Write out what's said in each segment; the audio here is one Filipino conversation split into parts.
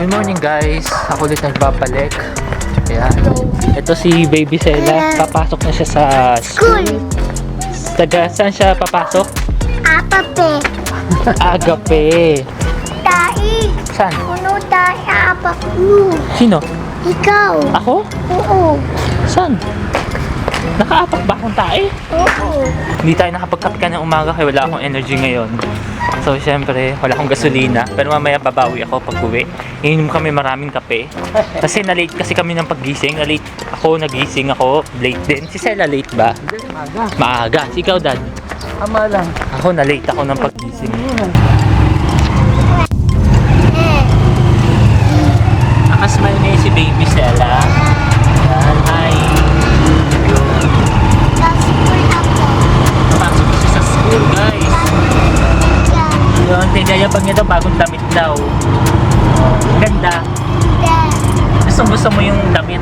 Good morning guys. Ako ulit nagbabalik. Ayan. Ito si Baby Sela. Papasok na siya sa School. Taga, saan siya papasok? Apape. Agape. Tai. Saan? Puno tayo apak mo. Sino? Ikaw. Ako? Oo. Saan? Nakaapak ba akong tae? Oo. Hindi tayo nakapagkape ka ng umaga kaya wala akong energy ngayon. So, syempre, wala akong gasolina. Pero mamaya babawi ako pag uwi. Iinom kami maraming kape. Kasi na-late kasi kami ng paggising. Na-late ako, nagising ako. Late din. Si Sela late ba? Maga. Maaga. Si Ikaw, Dad. Ama lang. Ako, na-late ako ng paggising. Nakasmile ngayon si Baby Sela. Tinayabang niya daw bagong damit daw. Oh, ganda. Yan. Gusto gusto mo yung damit.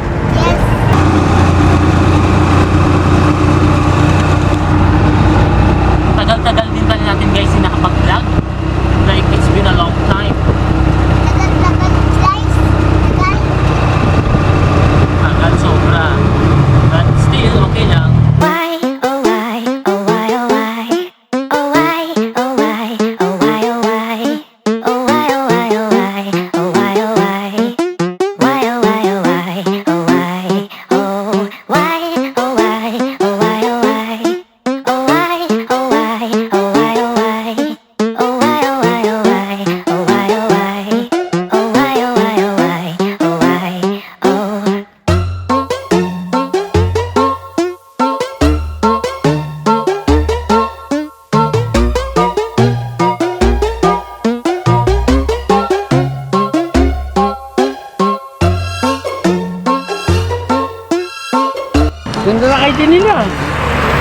Ganda na kayo din nila.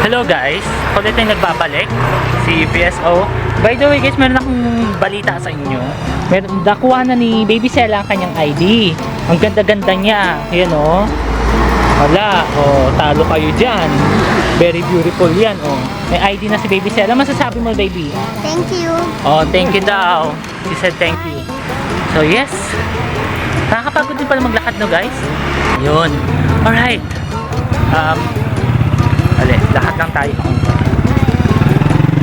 Hello guys, ulit tayong nagbabalik si PSO. By the way guys, meron akong balita sa inyo. Meron, nakuha na ni Baby Sela ang kanyang ID. Ang ganda-ganda niya. O. Oh. Wala. Oh, talo kayo dyan. Very beautiful yan. Oh. May ID na si Baby Sela. Masasabi mo baby? Thank you. Oh, thank you daw. She said thank you. So yes. Nakakapagod din pala maglakad no guys. Yun. Alright. Um, ali, lakad lang tayo.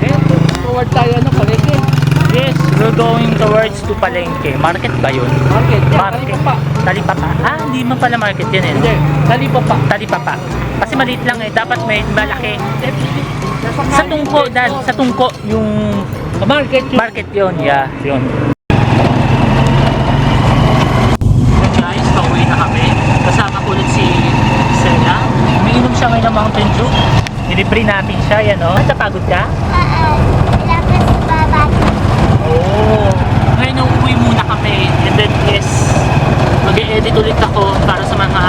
Eh, forward tayo ano, palengke. Yes, we're going towards to Palengke. Market ba yun? Market. Yan, Market. Talipapa. Talipapa. Ah, hindi man pala market yun eh. Hindi, talipapa. Talipapa. Kasi maliit lang eh. Dapat may malaki. Sa tungko, dad. Sa tungko, yung market yun. market yun. Yeah. Yun guys, pauwi na kami. Kasama ko ulit si Sela. Umiinom siya ngayon ng Mountain Dew. Nilibre natin siya, yan o. Oh. Napagod ka? Oo. Ilapit si Baba. Oo. Ngayon, uuwi muna kami. And then, yes, mag-edit ulit ako para sa mga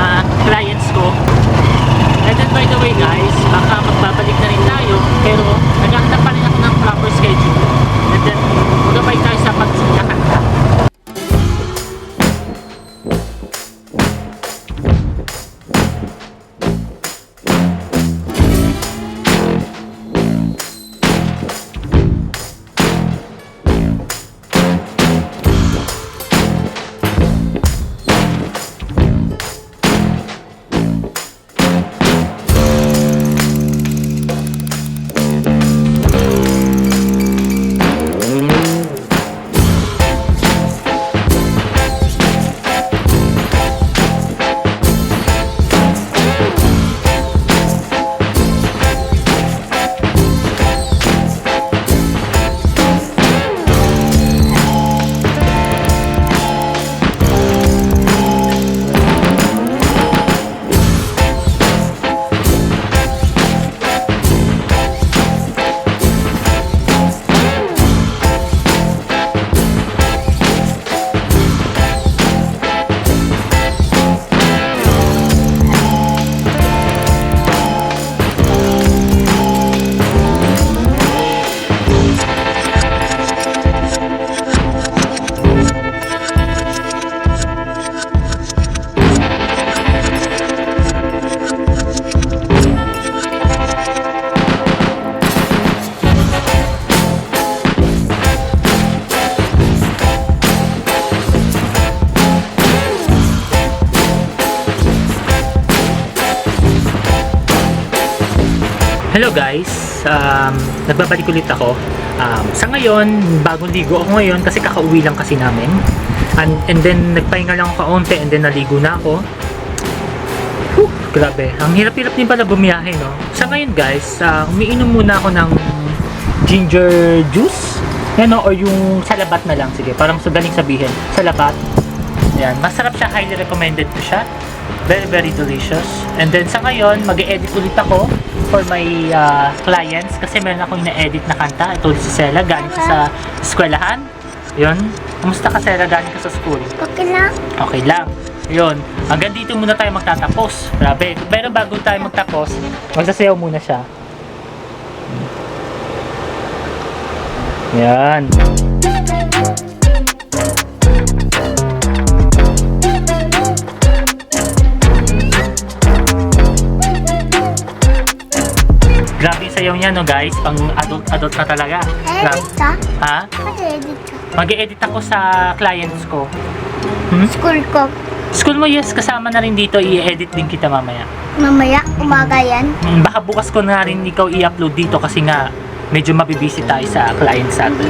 Hello guys, um, nagbabalik ulit ako. Um, sa ngayon, bagong ligo ako ngayon kasi kakauwi lang kasi namin. And, and then nagpahinga lang ako kaunti and then naligo na ako. Whew, grabe, ang hirap-hirap din pala bumiyahe no. Sa ngayon guys, uh, umiinom muna ako ng ginger juice. Yan no, or yung sa labat na lang, sige, parang sa galing sabihin, sa labat. Yan, masarap siya, highly recommended ko siya. Very, very delicious. And then sa ngayon, mag edit ulit ako for my uh, clients kasi meron akong ina-edit na kanta. Ito si Sela, galing siya sa eskwelahan. Yun. Kumusta ka Sela, galing ka sa school? Okay lang. Okay lang. Yun. Hanggang dito muna tayo magtatapos. Grabe. Pero bago tayo magtapos, magsasayaw muna siya. Yan. Grabe sayaw niya, no guys? Pang adult-adult na talaga. Edit ka? Ha? Mag-edit ka. Mag-edit ako sa clients ko. School ko. School mo, yes, kasama na rin dito. I-edit din kita mamaya. Mamaya, umaga yan. Mm, Baka bukas ko na rin ikaw i-upload dito kasi nga medyo mabibisi tayo sa clients natin.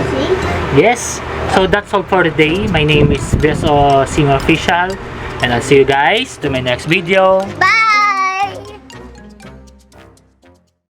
Yes. So that's all for today. My name is Beso Singer Official. And I'll see you guys to my next video. Bye!